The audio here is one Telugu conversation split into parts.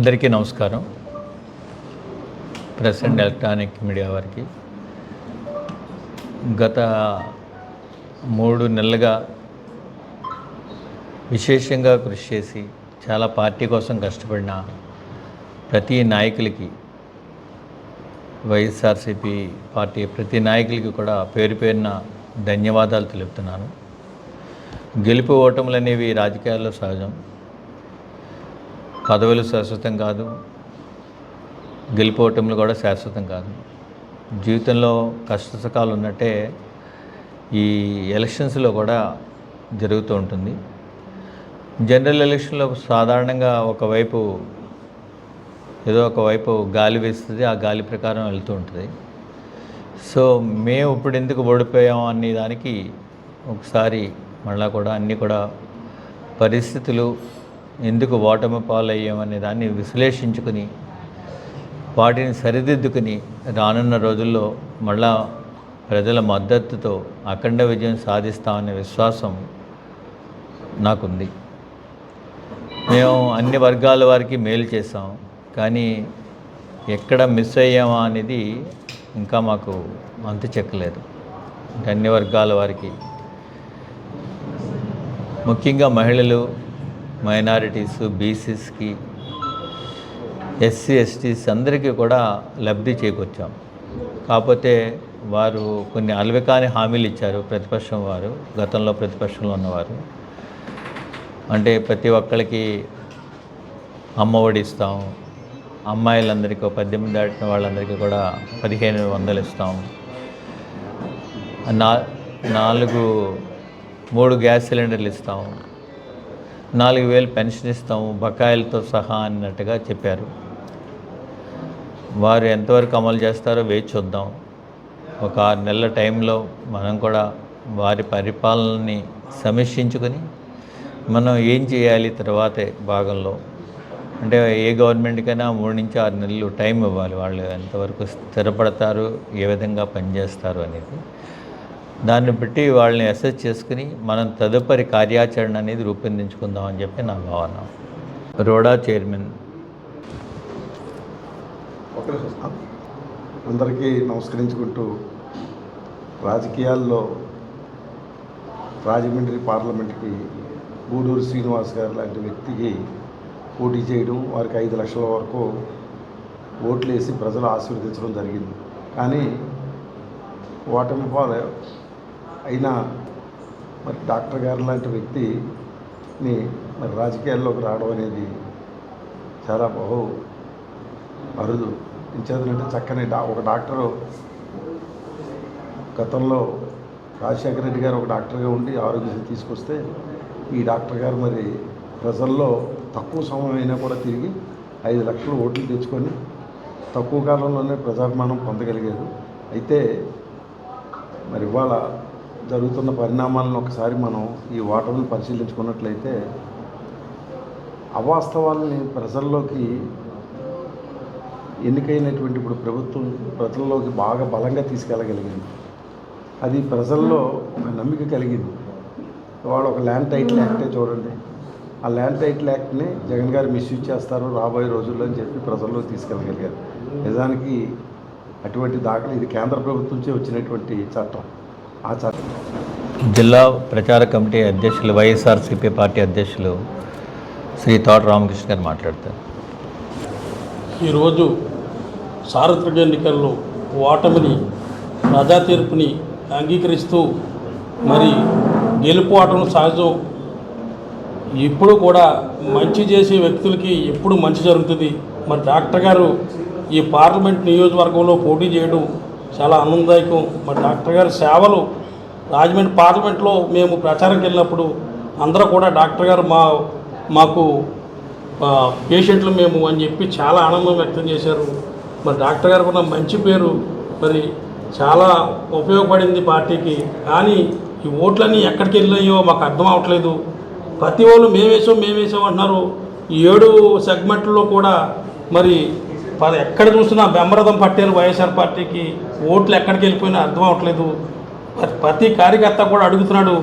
అందరికీ నమస్కారం. ప్రెస్ అండ్ ఎలక్ట్రానిక్ మీడియా వారికి. గత మూడు నెలలుగా విశేషంగా కృషి చేసి చాలా పార్టీ కోసం కష్టపడిన ప్రతి నాయకులకి వైఎస్ఆర్సీపీ పార్టీ ప్రతి నాయకులకి కూడా పేరు పేరున ధన్యవాదాలు తెలుపుతున్నాను. గెలుపు ఓటములు అనేవి రాజకీయాల్లో సహజం. పదవులు శాశ్వతం కాదు గెలిపోవటంలో కూడా శాశ్వతం కాదు. జీవితంలో కష్టసుఖాలు ఉన్నట్టే ఈ ఎలక్షన్స్లో కూడా జరుగుతూ ఉంటుంది. జనరల్ ఎలక్షన్లో సాధారణంగా ఒకవైపు ఏదో ఒకవైపు గాలి వేస్తుంది ఆ గాలి ప్రకారం వెళ్తూ ఉంటుంది. సో మేము ఇప్పుడు ఎందుకు ఓడిపోయాం అనే దానికి ఒకసారి మళ్ళీ కూడా అన్నీ కూడా పరిస్థితులు ఎందుకు ఓటమి పాలయ్యామనే దాన్ని విశ్లేషించుకుని వాటిని సరిదిద్దుకుని రానున్న రోజుల్లో మళ్ళా ప్రజల మద్దతుతో అఖండ విజయం సాధిస్తామనే విశ్వాసం నాకుంది. మేము అన్ని వర్గాల వారికి మేలు చేసాం కానీ ఎక్కడ మిస్ అయ్యామా అనేది ఇంకా మాకు అంతు చెక్కలేదు అన్ని వర్గాల వారికి. ముఖ్యంగా మహిళలు మైనారిటీస్ బీసీస్కి ఎస్సీ ఎస్టీస్ అందరికీ కూడా లబ్ధి చేకూర్చాం. కాకపోతే వారు కొన్ని అలవికాని హామీలు ఇచ్చారు ప్రతిపక్షం వారు గతంలో ప్రతిపక్షంలో ఉన్నవారు. అంటే ప్రతి ఒక్కరికి అమ్మఒడి ఇస్తాం అమ్మాయిలందరికీ పద్దెనిమిది దాటిన వాళ్ళందరికీ కూడా పదిహేను వందలు ఇస్తాం. నా నాలుగు మూడు గ్యాస్ సిలిండర్లు ఇస్తాం. నాలుగు వేలు పెన్షన్ ఇస్తాము బకాయిలతో సహా అన్నట్టుగా చెప్పారు. వారు ఎంతవరకు అమలు చేస్తారో వేచి చూద్దాం. ఒక ఆరు నెలల టైంలో మనం కూడా వారి పరిపాలనని సమీక్షించుకొని మనం ఏం చేయాలి తర్వాతే భాగంలో. అంటే ఏ గవర్నమెంట్కైనా మూడు నుంచి ఆరు నెలలు టైం ఇవ్వాలి. వాళ్ళు ఎంతవరకు స్థిరపడతారు ఏ విధంగా పనిచేస్తారు అనేది. దాన్ని బట్టి వాళ్ళని అసెస్ చేసుకుని మనం తదుపరి కార్యాచరణ అనేది రూపొందించుకుందాం అని చెప్పి నా భావన. రోడా చైర్మన్. అందరికీ నమస్కరించుకుంటూ రాజకీయాల్లో రాజమండ్రి పార్లమెంట్కి గూడూరు శ్రీనివాస్ గారు లాంటి వ్యక్తికి పోటీ చేయడం వారికి ఐదు లక్షల వరకు ఓట్లు వేసి ప్రజలు ఆశీర్వదించడం జరిగింది. కానీ ఓటమి పాలు అయినా మరి డాక్టర్ గారు లాంటి వ్యక్తిని మరి రాజకీయాల్లోకి రావడం అనేది చాలా బహు అరుదు. ఇంచేతనంటే చక్కని డా ఒక డాక్టరు గతంలో రాజశేఖర రెడ్డి గారు ఒక డాక్టర్గా ఉండి ఆరోగ్యశ్రీ తీసుకొస్తే ఈ డాక్టర్ గారు మరి ప్రజల్లో తక్కువ సమయం అయినా కూడా తిరిగి ఐదు లక్షలు ఓట్లు తెచ్చుకొని తక్కువ కాలంలోనే ప్రజాభిమానం పొందగలిగారు. అయితే మరి ఇవాళ జరుగుతున్న పరిణామాలను ఒకసారి మనం ఈ ఓటమిని పరిశీలించుకున్నట్లయితే అవాస్తవాల్ని ప్రజల్లోకి ఎన్నికైనటువంటి ఇప్పుడు ప్రభుత్వం ప్రజల్లోకి బాగా బలంగా తీసుకెళ్ళగలిగింది. అది ప్రజల్లో నమ్మిక కలిగింది. వాడు ఒక ల్యాండ్ టైటిల్ యాక్టే చూడండి. ఆ ల్యాండ్ టైటిల్ యాక్ట్ని జగన్ గారు మిస్యూజ్ చేస్తారు రాబోయే రోజుల్లో అని చెప్పి ప్రజల్లో తీసుకెళ్ళగలిగారు. నిజానికి అటువంటి దాఖలు ఇది కేంద్ర ప్రభుత్వంచే వచ్చినటువంటి చట్టం. జిల్లా ప్రచార కమిటీ అధ్యక్షులు వైఎస్ఆర్సీపీ పార్టీ అధ్యక్షులు శ్రీ తోట రామకృష్ణ గారు మాట్లాడతారు. ఈరోజు సార్వత్రిక ఎన్నికల్లో ఓటమిని ప్రజా తీర్పుని అంగీకరిస్తూ మరి గెలుపు ఓటమి సహజం ఎప్పుడు కూడా మంచి చేసే వ్యక్తులకి ఎప్పుడు మంచి జరుగుతుంది? మరి డాక్టర్ గారు ఈ పార్లమెంట్ నియోజకవర్గంలో పోటీ చేయడం చాలా ఆనందదాయకం. మా డాక్టర్ గారి సేవలు రాజమండ్రి పార్లమెంట్లో మేము ప్రచారంకి వెళ్ళినప్పుడు అందరూ కూడా డాక్టర్ గారు మా మాకు పేషెంట్లు మేము అని చెప్పి చాలా ఆనందం వ్యక్తం చేశారు. మరి డాక్టర్ గారు కూడా మంచి పేరు. మరి చాలా ఉపయోగపడింది పార్టీకి. కానీ ఈ ఓట్లన్నీ ఎక్కడికి వెళ్ళాయో మాకు అర్థం అవట్లేదు. ప్రతి వాళ్ళు మేమేసాం మేమేసాం అంటున్నారు. ఈ ఏడు సెగ్మెంట్లో కూడా మరి ఎక్కడ చూసినా బెమ్మరథం పట్టారు వైఎస్ఆర్ పార్టీకి ఓట్లు ఎక్కడికి వెళ్ళిపోయినా అర్థం అవట్లేదు. ప్రతి కార్యకర్త కూడా అడుగుతున్నాడు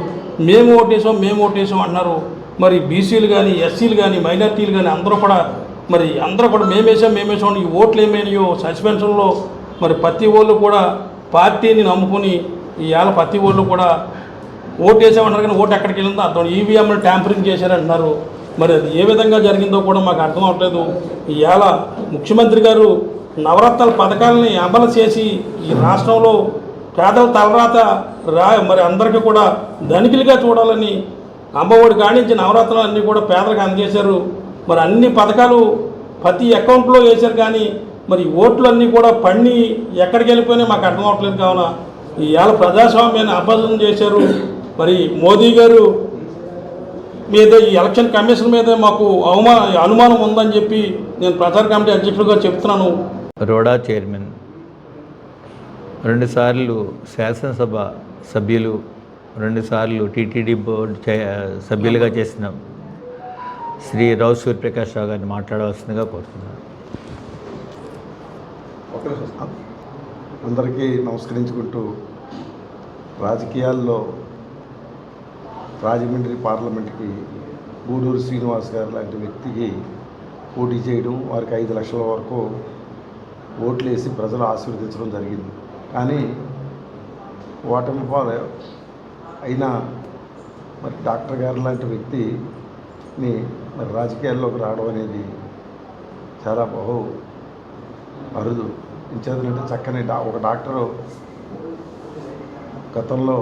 మేము ఓటేసాం మేము ఓటేసాం అంటున్నారు మరి బీసీలు కానీ ఎస్సీలు కానీ మైనార్టీలు కానీ అందరూ కూడా మరి అందరూ కూడా మేమేసాం మేమేసాం ఈ ఓట్లు ఏమైనాయో సస్పెన్షన్లో మరి ప్రతి వాళ్ళు కూడా పార్టీని నమ్ముకుని ఇవాళ ప్రతి వాళ్ళు కూడా ఓటు వేసామంటారు కానీ ఓటు ఎక్కడికి వెళ్ళిందో అర్థం ఈవీఎంలు ట్యాంపరింగ్ చేశారంటున్నారు. మరి అది ఏ విధంగా జరిగిందో కూడా మాకు అర్థం అవట్లేదు. ఇవాళ ముఖ్యమంత్రి గారు నవరత్నాల పథకాలని అమలు చేసి ఈ రాష్ట్రంలో పేదల తలరాత రా మరి అందరికీ కూడా ధనికులుగా చూడాలని అమ్మఒడి కానించి నవరత్నాలు అన్నీ కూడా పేదలకు అందజేశారు. మరి అన్ని పథకాలు ప్రతి అకౌంట్లో వేశారు కానీ మరి ఓట్లు అన్నీ కూడా పండి ఎక్కడికి వెళ్ళిపోయినా మాకు అర్థం అవట్లేదు కావున. ఇవాళ ప్రజాస్వామ్యాన్ని అబద్ధం చేశారు. మరి మోదీ గారు మీద ఈ ఎలక్షన్ కమిషన్ మీద మాకు అవమా అనుమానం ఉందని చెప్పి నేను ప్రచార కమిటీ అధ్యక్షుడిగా చెప్తున్నాను. రోడా చైర్మన్ రెండుసార్లు శాసనసభ సభ్యులు రెండుసార్లు టీటీడీ బోర్డు చై సభ్యులుగా చేసిన శ్రీ రావు సూర్యప్రకాష్ రావు గారిని మాట్లాడవలసిందిగా కోరుతున్నాను. అందరికీ నమస్కరించుకుంటూ రాజకీయాల్లో రాజమండ్రి పార్లమెంట్కి గూడూరు శ్రీనివాస్ గారు లాంటి వ్యక్తికి పోటీ చేయడం వారికి ఐదు లక్షల వరకు ఓట్లు వేసి ప్రజలు ఆశీర్వదించడం జరిగింది. కానీ ఓటమి పాలు అయినా మరి డాక్టర్ గారు లాంటి వ్యక్తిని మరి రాజకీయాల్లోకి రావడం అనేది చాలా బహు అరుదు. ఇంచేతనంటే చక్కని డా ఒక డాక్టరు గతంలో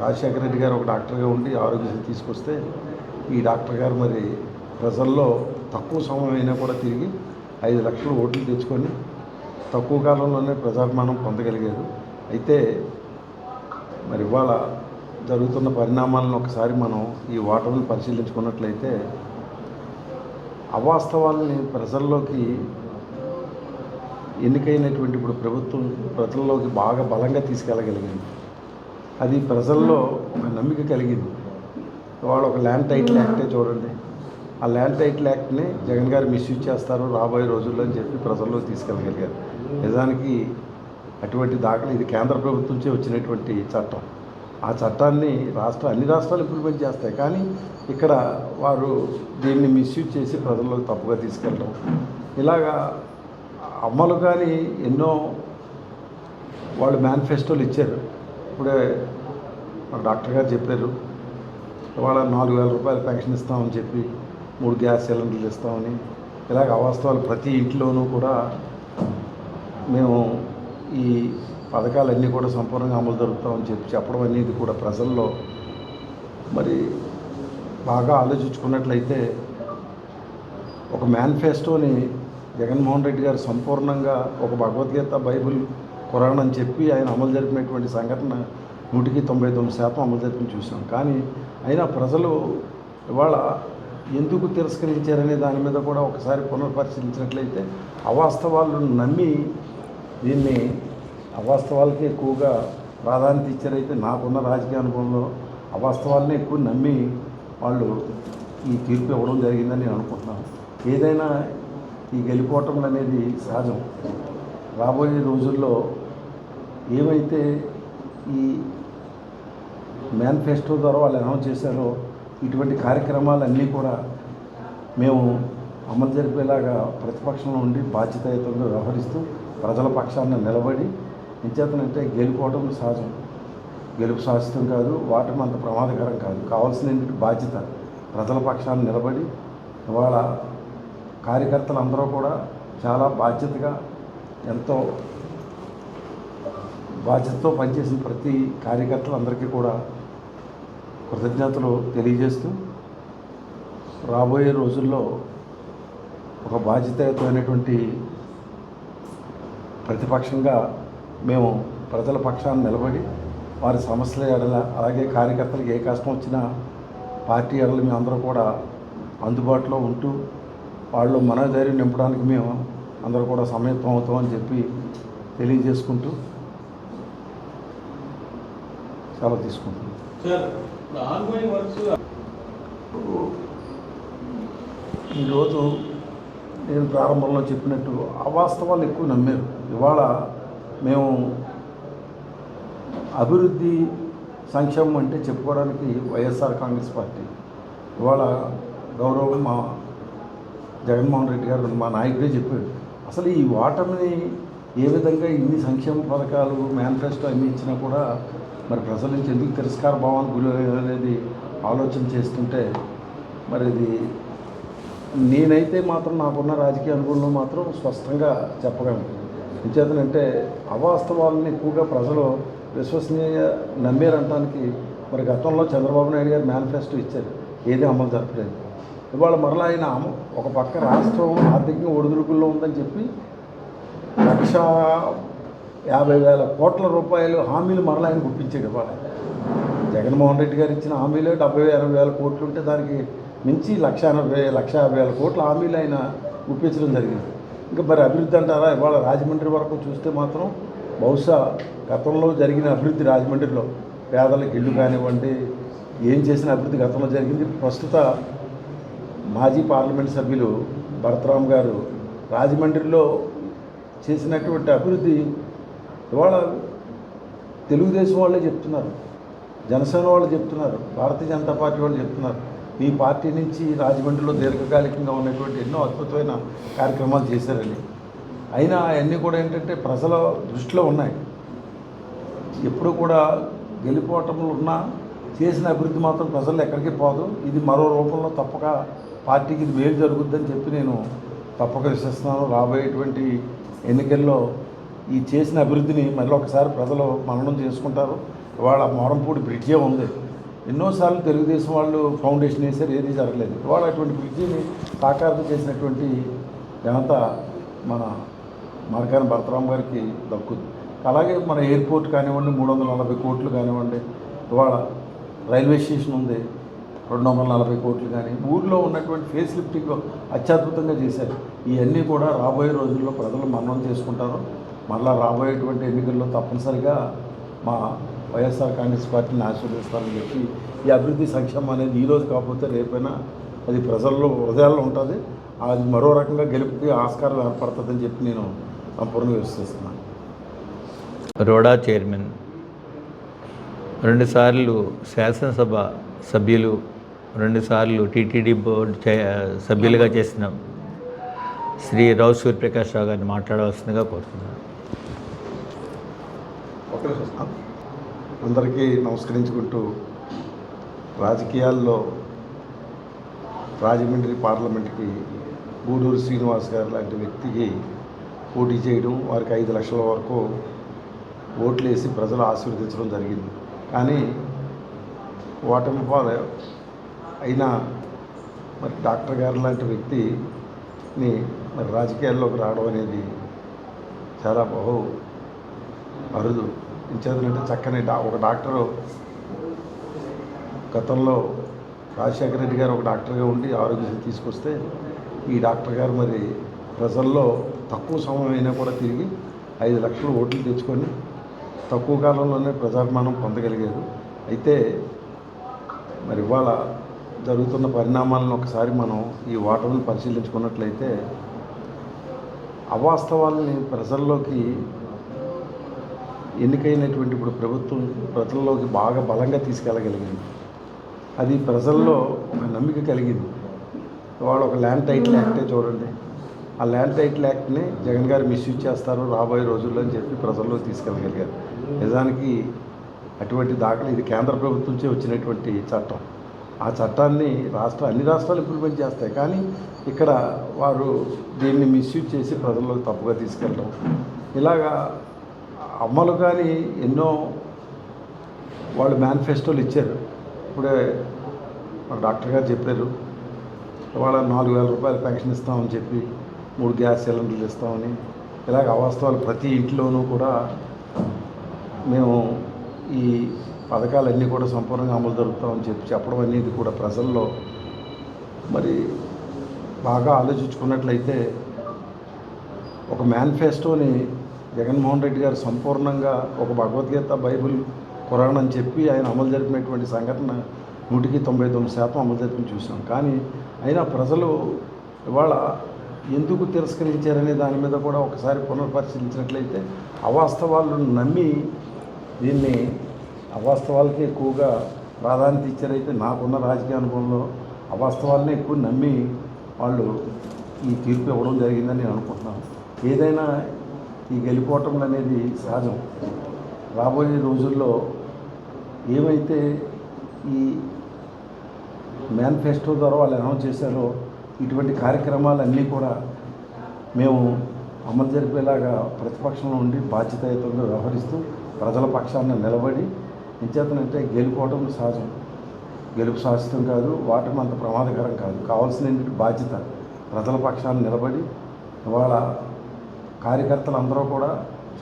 రాజశేఖర రెడ్డి గారు ఒక డాక్టర్గా ఉండి ఆరోగ్యశ్రీ తీసుకొస్తే ఈ డాక్టర్ గారు మరి ప్రజల్లో తక్కువ సమయం అయినా కూడా తిరిగి ఐదు లక్షలు ఓట్లు తెచ్చుకొని తక్కువ కాలంలోనే ప్రజాభిమానం పొందగలిగారు. అయితే మరి ఇవాళ జరుగుతున్న పరిణామాలను ఒకసారి మనం ఈ ఓటర్ని పరిశీలించుకున్నట్లయితే అవాస్తవాల్ని ప్రజల్లోకి ఎన్నికైనటువంటి ఇప్పుడు ప్రభుత్వం ప్రజల్లోకి బాగా బలంగా తీసుకెళ్ళగలిగింది. అది ప్రజల్లో నమ్మిక కలిగింది. వాళ్ళు ఒక ల్యాండ్ టైటిల్ యాక్టే చూడండి. ఆ ల్యాండ్ టైటిల్ యాక్ట్ని జగన్ గారు మిస్యూజ్ చేస్తారు రాబోయే రోజుల్లో అని చెప్పి ప్రజల్లో తీసుకెళ్ళగలిగారు. నిజానికి అటువంటి దాఖలు ఇది కేంద్ర ప్రభుత్వంచే వచ్చినటువంటి చట్టం. ఆ చట్టాన్ని రాష్ట్ర అన్ని రాష్ట్రాలు ఇంప్లిమెంట్ చేస్తాయి. కానీ ఇక్కడ వారు దీన్ని మిస్యూజ్ చేసి ప్రజల్లోకి తప్పుగా తీసుకెళ్ళడం. ఇలాగా అమలు కానీ ఎన్నో వాళ్ళు మేనిఫెస్టోలు ఇచ్చారు. ఇప్పుడే మన డాక్టర్ గారు చెప్పారు. ఇవాళ నాలుగు వేల రూపాయలు పెన్షన్ ఇస్తామని చెప్పి మూడు గ్యాస్ సిలిండర్లు ఇస్తామని. ఇలాగ అవాస్తవాలు ప్రతి ఇంట్లోనూ కూడా మేము ఈ పథకాలన్నీ కూడా సంపూర్ణంగా అమలు జరుగుతామని చెప్పి చెప్పడం అనేది కూడా ప్రజల్లో మరి బాగా ఆలోచించుకున్నట్లయితే ఒక మేనిఫెస్టోని జగన్మోహన్ రెడ్డి గారు సంపూర్ణంగా ఒక భగవద్గీత బైబిల్ ఖురాన్ అని చెప్పి ఆయన అమలు జరిపినటువంటి సంఘటన నూటికి తొంభై తొమ్మిది శాతం అమలు జరిపి చూసాం. కానీ అయినా ప్రజలు ఇవాళ ఎందుకు తిరస్కరించారనే దాని మీద కూడా ఒకసారి పునర్పరిశీలించినట్లయితే అవాస్తవాలను నమ్మి దీన్ని అవాస్తవాలకి ఎక్కువగా ప్రాధాన్యత ఇచ్చారైతే నాకున్న రాజకీయ అనుభవంలో అవాస్తవాలని ఎక్కువ నమ్మి వాళ్ళు ఈ తీర్పు ఇవ్వడం జరిగిందని నేను అనుకుంటున్నాను. ఏదైనా ఈ గెలిపోవటం అనేది సహజం. రాబోయే రోజుల్లో ఏమైతే ఈ మేనిఫెస్టో ద్వారా వాళ్ళు అనౌన్స్ చేశారో ఇటువంటి కార్యక్రమాలన్నీ కూడా మేము అమలు జరిపేలాగా ప్రతిపక్షంలో ఉండి బాధ్యతాయుతంగా వ్యవహరిస్తూ ప్రజల పక్షాన నిలబడి నిత్యతనంటే గెలుపోవడం సహజం. గెలుపు శాశ్వతం కాదు వాటం అంత ప్రమాదకరం కాదు. కావాల్సిన బాధ్యత ప్రజల పక్షాన నిలబడి ఇవాళ కార్యకర్తలు అందరూ కూడా చాలా బాధ్యతగా ఎంతో బాధ్యతతో పనిచేసిన ప్రతి కార్యకర్తలందరికీ కూడా కృతజ్ఞతలు తెలియజేస్తూ రాబోయే రోజుల్లో ఒక బాధ్యతయుతమైనటువంటి ప్రతిపక్షంగా మేము ప్రజల పక్షాన్ని నిలబడి వారి సమస్యల ఎడల అలాగే కార్యకర్తలకు ఏ కష్టం వచ్చినా పార్టీ ఎడల మేము అందరూ కూడా అందుబాటులో ఉంటూ వాళ్ళు మనోధైర్యం నింపడానికి మేము అందరూ కూడా సమయత్వం అవుతామని చెప్పి తెలియజేసుకుంటూ సెలవు తీసుకుంటున్నాం ఈరోజు నేను ప్రారంభంలో చెప్పినట్టు అవాస్తవాలు ఎక్కువ నమ్మారు. ఇవాళ మేము అభివృద్ధి సంక్షేమం అంటే చెప్పుకోవడానికి వైఎస్ఆర్ కాంగ్రెస్ పార్టీ. ఇవాళ గౌరవం మా జగన్మోహన్ రెడ్డి గారు మా నాయకుడే చెప్పాడు. అసలు ఈ ఓటమిని ఏ విధంగా ఇన్ని సంక్షేమ పథకాలు మేనిఫెస్టో అన్ని ఇచ్చినా కూడా మరి ప్రజల నుంచి ఎందుకు తిరస్కార భావాలు గురి అనేది ఆలోచన చేస్తుంటే మరి ఇది నేనైతే మాత్రం నాకున్న రాజకీయ అనుభవంలో మాత్రం స్పష్టంగా చెప్పగలను. విచేతనంటే అవాస్తవాలని ఎక్కువగా ప్రజలు విశ్వసనీయ నమ్మేరంటానికి మరి గతంలో చంద్రబాబు నాయుడు గారు మేనిఫెస్టో ఇచ్చారు. ఏది అమలు జరపలేదు. ఇవాళ మరలా ఆయన ఒక పక్క రాష్ట్రం ఆర్థికంగా ఒడిదుడుకుల్లో ఉందని చెప్పి లక్ష యాభై వేల కోట్ల రూపాయలు హామీలు మరలా ఆయన గుప్పించాడు ఇవాళ. జగన్మోహన్ రెడ్డి గారు ఇచ్చిన హామీలు డెబ్బై అరవై వేల కోట్లు ఉంటే దానికి మించి లక్ష ఎనభై లక్ష యాభై వేల కోట్ల హామీలు ఆయన గుప్పించడం జరిగింది. ఇంకా మరి అభివృద్ధి అంటారా? ఇవాళ రాజమండ్రి వరకు చూస్తే మాత్రం బహుశా గతంలో జరిగిన అభివృద్ధి రాజమండ్రిలో పేదలకు ఇల్లు కానివ్వండి ఏం చేసిన అభివృద్ధి గతంలో జరిగింది. ప్రస్తుత మాజీ పార్లమెంట్ సభ్యులు భరతరామ్ గారు రాజమండ్రిలో చేసినటువంటి అభివృద్ధి ఇవాళ తెలుగుదేశం వాళ్ళే చెప్తున్నారు. జనసేన వాళ్ళు చెప్తున్నారు. భారతీయ జనతా పార్టీ వాళ్ళు చెప్తున్నారు. మీ పార్టీ నుంచి రాజమండ్రిలో దీర్ఘకాలికంగా ఉన్నటువంటి ఎన్నో అద్భుతమైన కార్యక్రమాలు చేశారని. అయినా అవన్నీ కూడా ఏంటంటే ప్రజల దృష్టిలో ఉన్నాయి. ఎప్పుడు కూడా గెలిపోవటంలో ఉన్నా చేసిన అభివృద్ధి మాత్రం ప్రజలు ఎక్కడికి పోదు. ఇది మరో రూపంలో తప్పక పార్టీకి ఇది మేలు జరుగుద్దని చెప్పి నేను తప్పక విశ్వసిస్తున్నాను. రాబోయేటువంటి ఎన్నికల్లో ఈ చేసిన అభివృద్ధిని మళ్ళీ ఒకసారి ప్రజలు మననం చేసుకుంటారు. ఇవాళ మోరంపూడి బ్రిడ్జే ఉంది. ఎన్నోసార్లు తెలుగుదేశం వాళ్ళు ఫౌండేషన్ వేసారు ఏది జరగలేదు. ఇవాళ అటువంటి బ్రిడ్జిని సాకారం చేసినటువంటి ఘనత మన మార్గాని భరతరామ్ గారికి దక్కుద్ది. అలాగే మన ఎయిర్పోర్ట్ కానివ్వండి మూడు వందల నలభై కోట్లు కానివ్వండి ఇవాళ రైల్వే స్టేషన్ ఉంది రెండు వందల నలభై కోట్లు కానీ ఊళ్ళో ఉన్నటువంటి ఫేస్ లిఫ్టింగ్ అత్యద్భుతంగా చేశారు. ఇవన్నీ కూడా రాబోయే రోజుల్లో ప్రజలు మరణం చేసుకుంటారు. మళ్ళా రాబోయేటువంటి ఎన్నికల్లో తప్పనిసరిగా మా వైఎస్ఆర్ కాంగ్రెస్ పార్టీని ఆశీర్వదిస్తారని చెప్పి ఈ అభివృద్ధి సంక్షేమం అనేది ఈ రోజు కాకపోతే రేపైనా అది ప్రజల్లో హృదయాల్లో ఉంటుంది. అది మరో రకంగా గెలుపుకి ఆస్కారం ఏర్పడుతుందని చెప్పి నేను సంపూర్ణంగా విశ్వసిస్తున్నాను. రోడా చైర్మన్ రెండుసార్లు శాసనసభ సభ్యులు రెండుసార్లు టీటీడీ బోర్డు చై- సభ్యులుగా చేసిన శ్రీ రావు సూర్యప్రకాష్ రావు గారిని మాట్లాడవలసిందిగా కోరుతున్నాను. అందరికీ నమస్కరించుకుంటూ రాజకీయాల్లో రాజమండ్రి పార్లమెంట్కి గూడూరు శ్రీనివాస్ గారు లాంటి వ్యక్తికి పోటీ చేయడం వారికి ఐదు లక్షల వరకు ఓట్లు వేసి ప్రజలు ఆశీర్వదించడం జరిగింది. కానీ ఓటమి పాలు అయినా మరి డాక్టర్ గారు లాంటి వ్యక్తిని మరి రాజకీయాల్లోకి రావడం అనేది చాలా బహు అరుదు. ఇచ్చేదంటే చక్కని డా ఒక డాక్టరు గతంలో రాజశేఖర రెడ్డి గారు ఒక డాక్టర్గా ఉండి ఆరోగ్యశ్రీ తీసుకొస్తే ఈ డాక్టర్ గారు మరి ప్రజల్లో తక్కువ సమయం అయినా కూడా తిరిగి ఐదు లక్షల ఓట్లు తెచ్చుకొని తక్కువ కాలంలోనే ప్రజాభిమానం పొందగలిగారు. అయితే మరి ఇవాళ జరుగుతున్న పరిణామాలను ఒకసారి మనం ఈ ఓటమిని పరిశీలించుకున్నట్లయితే అవాస్తవాలని ప్రజల్లోకి ఎన్నికైనటువంటి ఇప్పుడు ప్రభుత్వం ప్రజల్లోకి బాగా బలంగా తీసుకెళ్ళగలిగింది. అది ప్రజల్లో ఒక నమ్మిక కలిగింది. వాళ్ళు ఒక ల్యాండ్ టైటిల్ యాక్టే చూడండి. ఆ ల్యాండ్ టైటిల్ యాక్ట్ని జగన్ గారు మిస్యూజ్ చేస్తారు రాబోయే రోజుల్లో అని చెప్పి ప్రజల్లో తీసుకెళ్ళగలిగారు. నిజానికి అటువంటి దాఖలు ఇది కేంద్ర ప్రభుత్వం నుంచి వచ్చినటువంటి చట్టం. ఆ చట్టాన్ని రాష్ట్ర అన్ని రాష్ట్రాలు ఇంప్లిమెంట్ చేస్తాయి. కానీ ఇక్కడ వారు దీన్ని మిస్యూజ్ చేసి ప్రజల్లోకి తప్పుగా తీసుకెళ్ళడం. ఇలాగా అమ్మలు కానీ ఎన్నో వాళ్ళు మేనిఫెస్టోలు ఇచ్చారు. ఇప్పుడే డాక్టర్ గారు చెప్పారు ఇవాళ నాలుగు వేల రూపాయలు పెన్షన్ ఇస్తామని చెప్పి మూడు గ్యాస్ సిలిండర్లు ఇస్తామని. ఇలాగ అవాస్తవాలు ప్రతి ఇంట్లోనూ కూడా మేము ఈ పథకాలన్నీ కూడా సంపూర్ణంగా అమలు జరుగుతామని చెప్పి చెప్పడం అనేది కూడా ప్రజల్లో మరి బాగా ఆలోచించుకున్నట్లయితే ఒక మేనిఫెస్టోని జగన్మోహన్ రెడ్డి గారు సంపూర్ణంగా ఒక భగవద్గీత బైబిల్ ఖురాన్ అని చెప్పి ఆయన అమలు జరిపినటువంటి సంఘటన నూటికి తొంభై తొమ్మిది శాతం అమలు జరిపిన చూసాం. కానీ అయినా ప్రజలు ఇవాళ ఎందుకు తిరస్కరించారనే దాని మీద కూడా ఒకసారి పునర్పరిశీలించినట్లయితే అవాస్తవాలను నమ్మి దీన్ని అవాస్తవాలకి ఎక్కువగా ప్రాధాన్యత ఇచ్చారైతే నాకున్న రాజకీయ అనుభవంలో అవాస్తవాలని ఎక్కువ నమ్మి వాళ్ళు ఈ తీర్పు ఇవ్వడం జరిగిందని నేను అనుకుంటున్నాను. ఏదైనా ఈ గెలిపోవటం అనేది సహజం. రాబోయే రోజుల్లో ఏమైతే ఈ మేనిఫెస్టో ద్వారా వాళ్ళు అనౌన్స్ చేశారో ఇటువంటి కార్యక్రమాలన్నీ కూడా మేము అమలు జరిపేలాగా ప్రతిపక్షంలో ఉండి బాధ్యతాయుతంగా వ్యవహరిస్తూ ప్రజల పక్షాన నిలబడి ఎంచేతనంటే గెలుపోవడం సహజం. గెలుపు శాశ్వతం కాదు వాటం అంత ప్రమాదకరం కాదు. కావాల్సిన బాధ్యత ప్రజల పక్షాన నిలబడి ఇవాళ కార్యకర్తలు అందరూ కూడా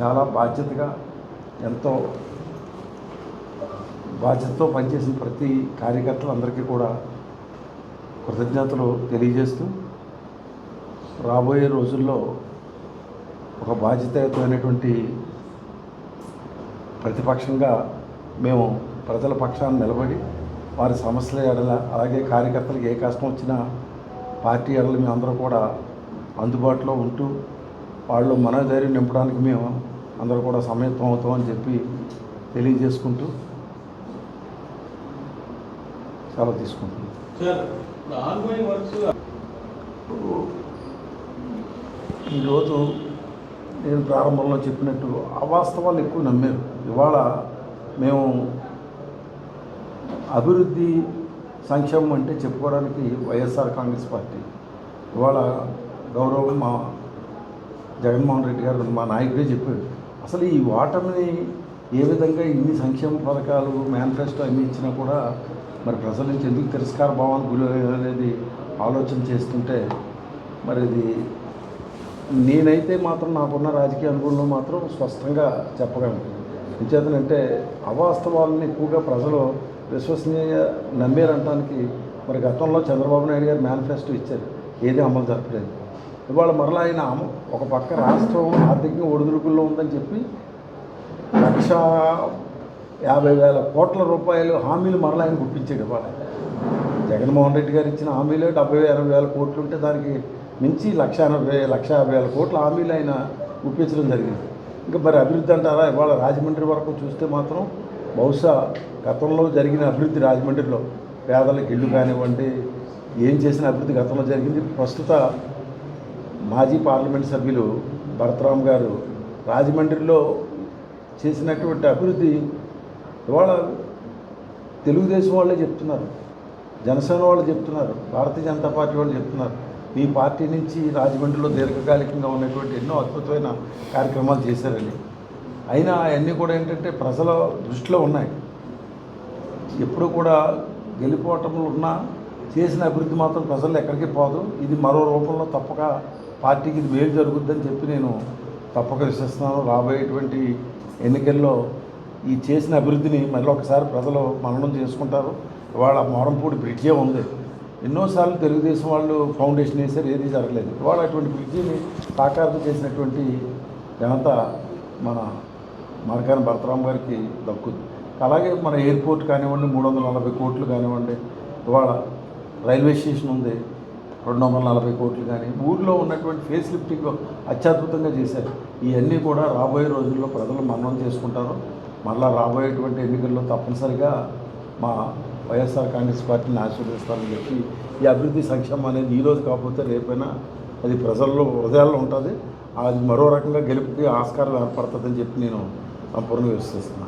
చాలా బాధ్యతగా ఎంతో బాధ్యతతో పనిచేసిన ప్రతి కార్యకర్తలందరికీ కూడా కృతజ్ఞతలు తెలియజేస్తూ రాబోయే రోజుల్లో ఒక బాధ్యతాయుతమైనటువంటి ప్రతిపక్షంగా మేము ప్రజల పక్షాన్ని నిలబడి వారి సమస్యల ఎడల అలాగే కార్యకర్తలకు ఏ కష్టం వచ్చినా పార్టీ ఎడల మేము అందరూ కూడా అందుబాటులో ఉంటూ వాళ్ళు మనోధైర్యం నింపడానికి మేము అందరూ కూడా సమయత్వం అవుతామని చెప్పి తెలియజేసుకుంటూ సెలవు తీసుకుంటున్నాం. ఈరోజు నేను ప్రారంభంలో చెప్పినట్టు అవాస్తవాలు ఎక్కువ నమ్మారు. ఇవాళ మేము అభివృద్ధి సంక్షేమం అంటే చెప్పుకోవడానికి వైఎస్ఆర్ కాంగ్రెస్ పార్టీ. ఇవాళ గౌరవం మా జగన్మోహన్ రెడ్డి గారు మా నాయకుడే చెప్పాడు. అసలు ఈ ఓటమిని ఏ విధంగా ఇన్ని సంక్షేమ పథకాలు మేనిఫెస్టో అన్ని ఇచ్చినా కూడా మరి ప్రజల నుంచి ఎందుకు తిరస్కార భావాలు గురి అనేది ఆలోచన చేస్తుంటే మరి ఇది నేనైతే మాత్రం నాకున్న రాజకీయ అనుభవంలో మాత్రం స్పష్టంగా చెప్పగలను. ఎంచేతనంటే అవాస్తవాలని ఎక్కువగా ప్రజలు విశ్వసనీయ నమ్మారంటానికి మరి గతంలో చంద్రబాబు నాయుడు గారు మేనిఫెస్టో ఇచ్చారు. ఏది అమలు జరపలేదు. ఇవాళ మరలా ఆయన ఒక పక్క రాష్ట్రం ఆర్థికంగా ఒడిదుడుకుల్లో ఉందని చెప్పి లక్ష యాభై వేల కోట్ల రూపాయలు హామీలు మరలా ఆయన గుప్పించాడు ఇవాళ. జగన్మోహన్ రెడ్డి గారు ఇచ్చిన హామీలు డెబ్బై ఇరవై వేల కోట్లు ఉంటే దానికి మించి లక్ష ఎనభై లక్ష యాభై వేల కోట్ల హామీలు ఆయన గుప్పించడం జరిగింది. ఇంకా మరి అభివృద్ధి అంటారా? ఇవాళ రాజమండ్రి వరకు చూస్తే మాత్రం బహుశా గతంలో జరిగిన అభివృద్ధి రాజమండ్రిలో పేదలకు ఇల్లు కానివ్వండి ఏం చేసిన అభివృద్ధి గతంలో జరిగింది. ప్రస్తుత మాజీ పార్లమెంట్ సభ్యులు భరతరామ్ గారు రాజమండ్రిలో చేసినటువంటి అభివృద్ధి ఇవాళ తెలుగుదేశం వాళ్ళే చెప్తున్నారు. జనసేన వాళ్ళు చెప్తున్నారు. భారతీయ జనతా పార్టీ వాళ్ళు చెప్తున్నారు. మీ పార్టీ నుంచి రాజమండ్రిలో దీర్ఘకాలికంగా ఉన్నటువంటి ఎన్నో అద్భుతమైన కార్యక్రమాలు చేశారని. అయినా అవన్నీ కూడా ఏంటంటే ప్రజల దృష్టిలో ఉన్నాయి. ఎప్పుడు కూడా గెలిపోవటంలో ఉన్నా చేసిన అభివృద్ధి మాత్రం ప్రజలు ఎక్కడికి పోదు. ఇది మరో రూపంలో తప్పక పార్టీకి ఇది మేలు జరుగుద్దని చెప్పి నేను తప్పక విశ్వసిస్తున్నాను. రాబోయేటువంటి ఎన్నికల్లో ఈ చేసిన అభివృద్ధిని మళ్ళీ ఒకసారి ప్రజలు మననం చేసుకుంటారు. ఇవాళ మోరంపూడి బ్రిడ్జే ఉంది. ఎన్నోసార్లు తెలుగుదేశం వాళ్ళు ఫౌండేషన్ వేశారు ఏది జరగలేదు. ఇవాళ అటువంటి బ్రిడ్జిని సాకారం చేసినటువంటి ఘనత మన మార్కాని భరతరాం గారికి దక్కుద్ది. అలాగే మన ఎయిర్పోర్ట్ కానివ్వండి మూడు వందల నలభై కోట్లు కానివ్వండి ఇవాళ రైల్వే స్టేషన్ ఉంది. రెండు వందల నలభై కోట్లు కానీ ఊళ్ళో ఉన్నటువంటి ఫేస్ లిఫ్టింగ్ అత్యద్భుతంగా చేశారు. ఇవన్నీ కూడా రాబోయే రోజుల్లో ప్రజలు మరణం చేసుకుంటారు. మళ్ళా రాబోయేటువంటి ఎన్నికల్లో తప్పనిసరిగా మా వైఎస్ఆర్ కాంగ్రెస్ పార్టీని ఆశీర్వదిస్తారని చెప్పి ఈ అభివృద్ధి సంక్షేమం అనేది ఈ రోజు కాకపోతే రేపైనా అది ప్రజల్లో హృదయాల్లో ఉంటుంది. అది మరో రకంగా గెలుపుకి ఆస్కారం ఏర్పడుతుందని చెప్పి నేను సంపూర్ణంగా విశ్వసిస్తున్నాను.